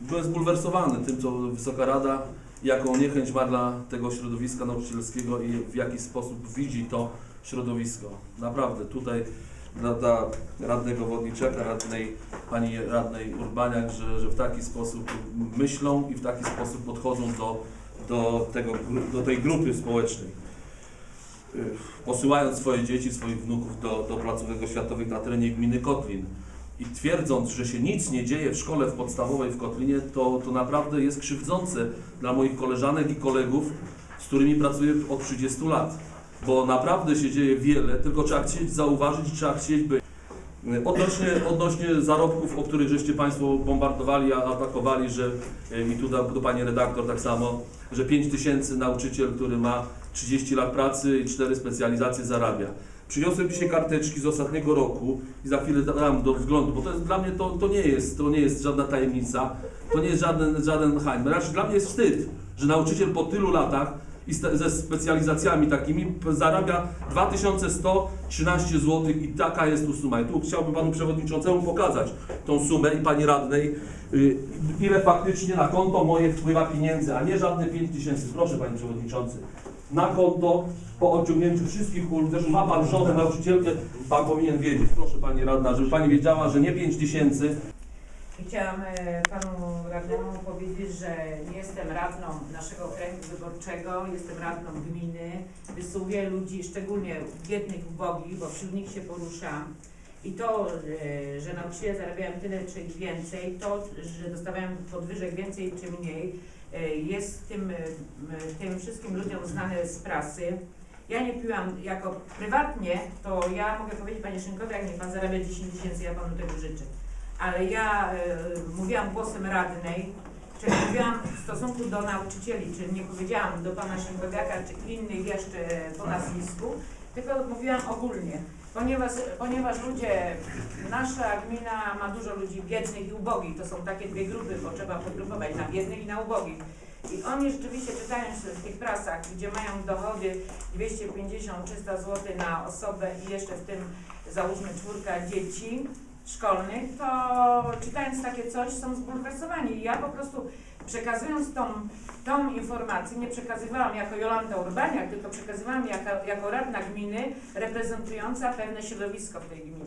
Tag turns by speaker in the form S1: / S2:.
S1: byłem zbulwersowany tym, co Wysoka Rada, jaką niechęć ma dla tego środowiska nauczycielskiego i w jaki sposób widzi to środowisko. Naprawdę, tutaj dla, dla radnego Wodniczaka, radnej, pani radnej Urbaniak, że, że w taki sposób myślą i w taki sposób podchodzą do, do, tego, do tej grupy społecznej. Posyłając swoje dzieci, swoich wnuków do, do placówek oświatowych na terenie gminy Kotlin i twierdząc, że się nic nie dzieje w szkole w podstawowej w Kotlinie, to, to naprawdę jest krzywdzące dla moich koleżanek i kolegów, z którymi pracuję od 30 lat. Bo naprawdę się dzieje wiele, tylko trzeba chcieć zauważyć, trzeba chcieć być. Odnośnie, odnośnie zarobków, o których żeście Państwo bombardowali, atakowali, że e, i tu do, do Pani redaktor tak samo, że 5 tysięcy nauczyciel, który ma 30 lat pracy i 4 specjalizacje zarabia. Przyniosłem dzisiaj karteczki z ostatniego roku i za chwilę dam do względu, bo to jest dla mnie to, to nie jest, to nie jest żadna tajemnica, to nie jest żaden, żaden hańb. Raczej dla mnie jest wstyd, że nauczyciel po tylu latach i ze specjalizacjami takimi zarabia 2113 zł i taka jest tu suma. I tu chciałbym panu przewodniczącemu pokazać tą sumę i pani radnej, y, ile faktycznie na konto moje wpływa pieniędzy, a nie żadne 5 tysięcy. Proszę panie przewodniczący. Na konto po odciągnięciu wszystkich ulg, zresztą ma pan żonę nauczycielkę, pan powinien wiedzieć, proszę pani radna, żeby pani wiedziała, że nie 5 tysięcy,
S2: Chciałam e, panu radnemu powiedzieć, że jestem radną naszego okręgu wyborczego, jestem radną gminy. Wysługuję ludzi, szczególnie biednych, ubogich, bo wśród nich się poruszam. I to, e, że nauczyciele zarabiają tyle czy więcej, to, że dostawają podwyżek więcej czy mniej, e, jest tym, e, tym wszystkim ludziom znane z prasy. Ja nie piłam jako prywatnie, to ja mogę powiedzieć Panie Szynkowi, jak nie Pan zarabia 10 tysięcy, ja Panu tego życzę ale ja mówiłam głosem radnej, czyli mówiłam w stosunku do nauczycieli, czyli nie powiedziałam do pana Szymkowiaka czy innych jeszcze po nazwisku, tylko mówiłam ogólnie. Ponieważ, ponieważ ludzie, nasza gmina ma dużo ludzi biednych i ubogich, to są takie dwie grupy, bo trzeba podgrupować na biednych i na ubogich. I oni rzeczywiście czytając w tych prasach, gdzie mają dochody 250-300 zł na osobę i jeszcze w tym załóżmy czwórka dzieci, szkolnych, to czytając takie coś są zbulwersowani. I ja po prostu przekazując tą, tą informację, nie przekazywałam jako Jolanta Urbaniak, tylko przekazywałam jako, jako radna gminy reprezentująca pewne środowisko w tej gminie.